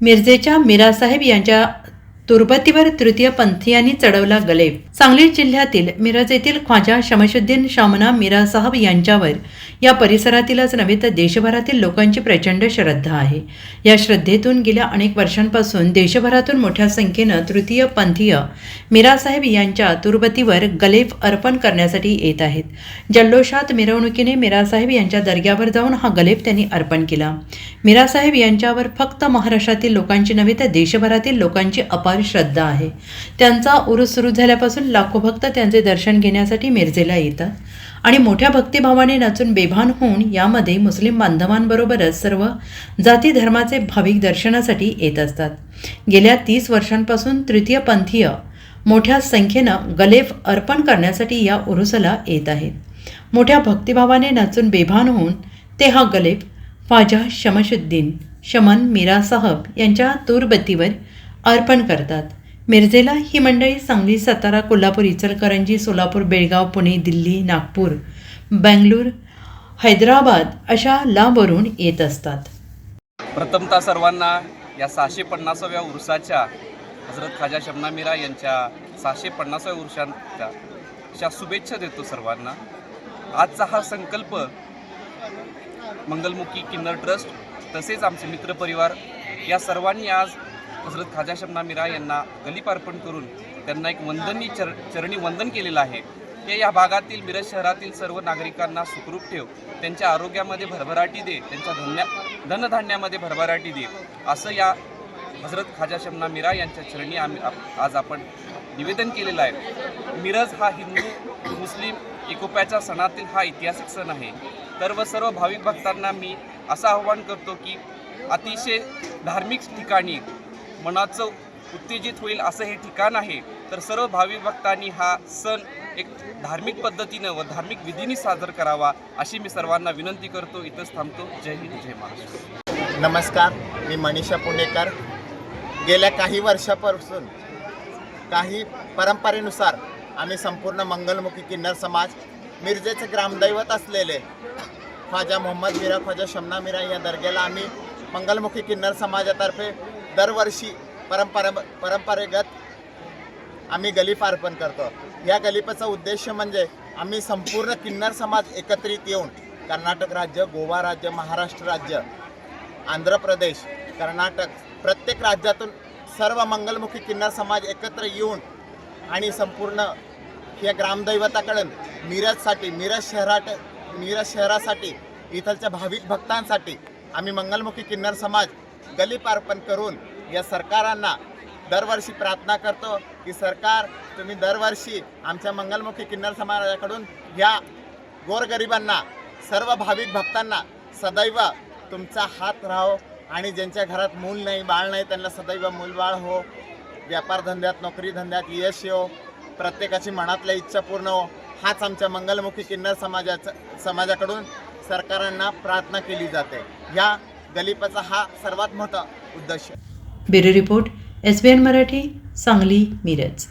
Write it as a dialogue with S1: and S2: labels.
S1: मिरजेच्या मीरासाहेब यांच्या तुरबतीवर तृतीय पंथीयांनी चढवला गलेब सांगली जिल्ह्यातील मिरज येथील ख्वाजा शमशुद्दीन शामना मीरासाहब यांच्यावर या परिसरातीलच नव्हे तर देशभरातील लोकांची प्रचंड श्रद्धा आहे. या श्रद्धेतून गेल्या अनेक वर्षांपासून देशभरातून मोठ्या संख्येनं तृतीय पंथीय मीरासाहेब यांच्या तुरबतीवर गलेफ अर्पण करण्यासाठी येत आहेत. जल्लोषात मिरवणुकीने मीरासाहेब यांच्या दर्ग्यावर जाऊन हा गलेफ त्यांनी अर्पण केला. मीरासाहेब यांच्यावर फक्त महाराष्ट्रातील लोकांची नव्हे तर देशभरातील लोकांची अपार श्रद्धा आहे. त्यांचा उरूस सुरू झाल्यापासून लाखो भक्त त्यांचे दर्शन घेण्यासाठी मिरजेला येतात. आणि मोठ्या भक्तिभावाने नाचून बेभान होऊन यामध्ये मुस्लिम बांधवांबरोबरच सर्व जाती धर्माचे भाविक दर्शनासाठी येत असतात. गेल्या तीस वर्षांपासून तृतीय पंथीय मोठ्या संख्येनं गलेफ अर्पण करण्यासाठी या उरुसाला येत आहेत. मोठ्या भक्तिभावाने नाचून बेभान होऊन ते हा गलेफ फाजा शमशुद्दीन शमन मीरा साहब यांच्या तूरबत्तीवर अर्पण करतात. मिरजेला ही मंडळी सांगली सातारा कोल्हापूर इचलकरंजी सोलापूर बेळगाव पुणे दिल्ली नागपूर बँगलोर हैदराबाद अशा लांबवरून येत असतात.
S2: प्रथमतः सर्वांना या सहाशे पन्नासाव्या उर्साच्या हजरत खाजा शमना मीरा यांच्या सहाशे पन्नासाव्या उर्षांच्या अशा शुभेच्छा देतो सर्वांना. आजचा हा संकल्प मंगलमुखी किन्नर ट्रस्ट तसेच आमचे मित्रपरिवार या सर्वांनी आज हजरत खाजा शबना मिरा यांना गलीपार्पण करून त्यांना एक वंदनी चर चरणी वंदन केलेलं आहे. हे या भागातील मिरज शहरातील सर्व नागरिकांना सुखरूप ठेव त्यांच्या आरोग्यामध्ये भरभराटी दे त्यांच्या धन्या धनधान्यामध्ये भरभराटी दे असं या हजरत खाजा शमना मिरा यांच्या चरणी आम्ही आज आपण निवेदन केलेलं आहे. मिरज हा हिंदू मुस्लिम एकोप्याच्या सणातील हा ऐतिहासिक सण आहे. तर व सर्व भाविक भक्तांना मी असं आवाहन करतो की अतिशय धार्मिक ठिकाणी मनाचं उत्तेजित होईल असं हे ठिकाण आहे. तर सर्व भाविक भक्तांनी हा सण एक धार्मिक पद्धतीनं व धार्मिक विधीने सादर करावा अशी मी सर्वांना विनंती करतो. इथंच थांबतो. जय हिंद जय महाराष्ट्र.
S3: नमस्कार मी मनीषा पुणेकर. गेल्या काही वर्षापासून काही परंपरेनुसार आम्ही संपूर्ण मंगलमुखी किन्नर समाज मिरजेचे ग्रामदैवत असलेले ख्वाजा मोहम्मद मिरा ख्वाजा शमना मिरा या दर्ग्याला आम्ही मंगलमुखी किन्नर समाजातर्फे दरवर्षी परंपरा परंपरेगत आम्ही गलीफ अर्पण करतो. या गलीफाचा उद्देश म्हणजे आम्ही संपूर्ण किन्नर समाज एकत्रित येऊन कर्नाटक राज्य गोवा राज्य महाराष्ट्र राज्य आंध्र प्रदेश कर्नाटक प्रत्येक राज्यातून सर्व मंगलमुखी किन्नर समाज एकत्र येऊन आणि संपूर्ण या ग्रामदैवताकडून मिरजसाठी मिरज शहराट मिरज शहरासाठी इथलच्या भाविक भक्तांसाठी आम्ही मंगलमुखी किन्नर समाज गलीपार्पण करून या सरकारांना दरवर्षी प्रार्थना करतो की सरकार तुम्ही दरवर्षी आमच्या मंगलमुखी किन्नर समाजाकडून ह्या गोरगरिबांना सर्व भाविक भक्तांना सदैव तुमचा हात राहो आणि ज्यांच्या घरात मूल नाही बाळ नाही त्यांना सदैव मूलबाळ हो. व्यापार धंद्यात नोकरी धंद्यात यश येऊ प्रत्येकाची मनातल्या इच्छा पूर्ण हो. हाच आमच्या मंगलमुखी किन्नर समाजाचा समाजाकडून सरकारांना प्रार्थना केली जाते. ह्या गलिपाचा हा सर्वात मोठा उद्देश
S1: bureau report S B N Marathi Sangli Miraj.